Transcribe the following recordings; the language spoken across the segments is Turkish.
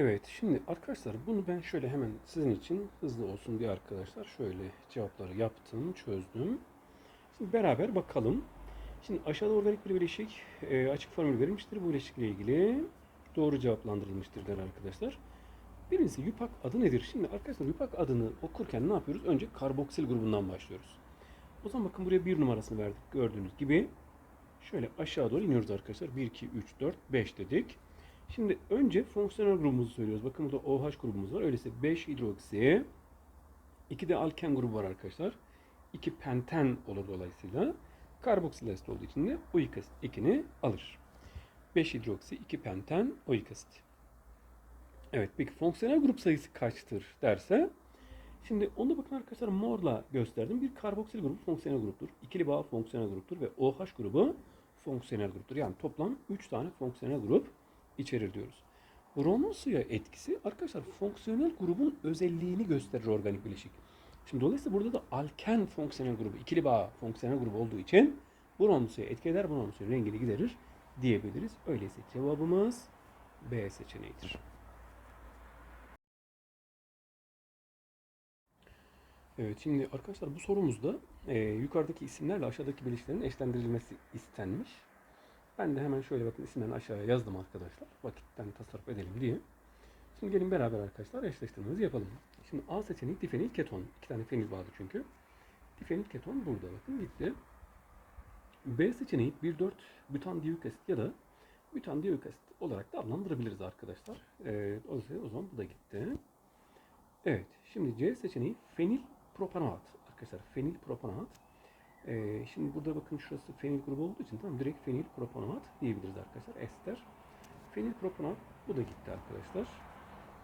Evet, şimdi arkadaşlar bunu ben şöyle hemen sizin için hızlı olsun diye arkadaşlar şöyle cevapları yaptım, çözdüm. Şimdi beraber bakalım. Şimdi aşağıda organik bir bileşik e, açık formül verilmiştir. Bu bileşikle ilgili doğru cevaplandırılmıştır der arkadaşlar. Birincisi YUPAC adı nedir? Şimdi arkadaşlar YUPAC adını okurken ne yapıyoruz? Önce karboksil grubundan başlıyoruz. O zaman bakın buraya bir numarasını verdik. Gördüğünüz gibi şöyle aşağı doğru iniyoruz arkadaşlar. 1, 2, 3, 4, 5 dedik. Şimdi önce fonksiyonel grubumuzu söylüyoruz. Bakın burada OH grubumuz var. Öyleyse 5 hidroksi, 2 de alken grubu var arkadaşlar. 2 penten olur dolayısıyla. Karboksil asit olduğu için de oik asit 2'ni alır. 5 hidroksi, 2 penten, oik asit. Evet peki fonksiyonel grup sayısı kaçtır derse Şimdi onda bakın arkadaşlar morla gösterdim. Bir karboksil grubu fonksiyonel gruptur. İkili bağ fonksiyonel gruptur ve OH grubu fonksiyonel gruptur. Yani toplam 3 tane fonksiyonel grup içerir diyoruz. Bromun suya etkisi arkadaşlar fonksiyonel grubun özelliğini gösterir organik bileşik. Şimdi dolayısıyla burada da alken fonksiyonel grubu, ikili bağ fonksiyonel grubu olduğu için brom suya etki eder, brom suyun rengini giderir diyebiliriz. Öyleyse cevabımız B seçeneğidir. Evet şimdi arkadaşlar bu sorumuzda e, yukarıdaki isimlerle aşağıdaki bileşiklerin eşlendirilmesi istenmiş. Ben de hemen şöyle bakın isimlerini aşağıya yazdım arkadaşlar. Vakitten tasarruf edelim diye. Şimdi gelin beraber arkadaşlar eşleştirmemizi yapalım. Şimdi A seçeneği difenil keton. İki tane fenil bağlı çünkü. Difenil keton burada bakın gitti. B seçeneği 1,4 butan diyük asit ya da butan diyük asit olarak da adlandırabiliriz arkadaşlar. E, o zaman bu da gitti. Evet şimdi C seçeneği fenil propanat. Arkadaşlar fenil propanat. Ee, şimdi burada bakın şurası fenil grubu olduğu için tamam direkt fenil propanat diyebiliriz arkadaşlar. Ester. Fenil propanat bu da gitti arkadaşlar.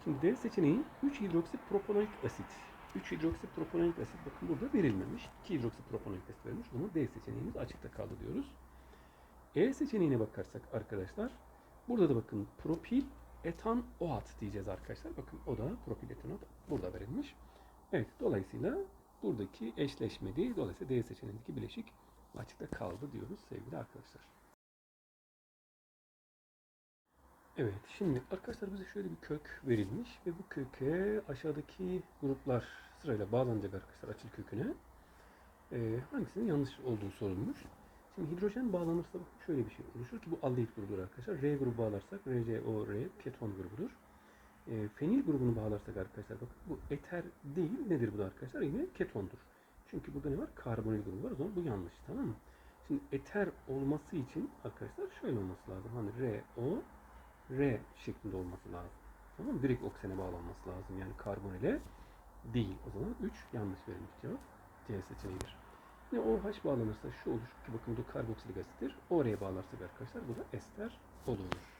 Şimdi D seçeneği 3 hidroksipropanoik asit. 3 hidroksipropanoik asit bakın burada verilmemiş. 2 hidroksipropanoik asit verilmiş. Zaman D seçeneğimiz açıkta kaldı diyoruz. E seçeneğine bakarsak arkadaşlar burada da bakın propil etan OAT diyeceğiz arkadaşlar. Bakın o da propil etanat burada verilmiş. Evet dolayısıyla buradaki eşleşme değil. Dolayısıyla D seçeneğindeki bileşik açıkta kaldı diyoruz sevgili arkadaşlar. Evet şimdi arkadaşlar bize şöyle bir kök verilmiş ve bu köke aşağıdaki gruplar sırayla bağlanacak arkadaşlar açıl köküne. Ee, hangisinin yanlış olduğu sorulmuş. Şimdi hidrojen bağlanırsa şöyle bir şey oluşur ki bu aldehit grubudur arkadaşlar. R grubu bağlarsak RCOR keton grubudur. E, fenil grubunu bağlarsak arkadaşlar bakın bu eter değil nedir bu da arkadaşlar yine ketondur. Çünkü burada ne var? Karbonil grubu var. O zaman bu yanlış tamam mı? Şimdi eter olması için arkadaşlar şöyle olması lazım. Hani RO R şeklinde olması lazım. Tamam mı? Direkt oksijene bağlanması lazım. Yani karbonile değil. O zaman 3 yanlış verilmiş cevap. C seçeneğidir. Yine OH bağlanırsa şu olur ki bakın bu karboksilik asittir. Oraya bağlarsak arkadaşlar bu da ester olur.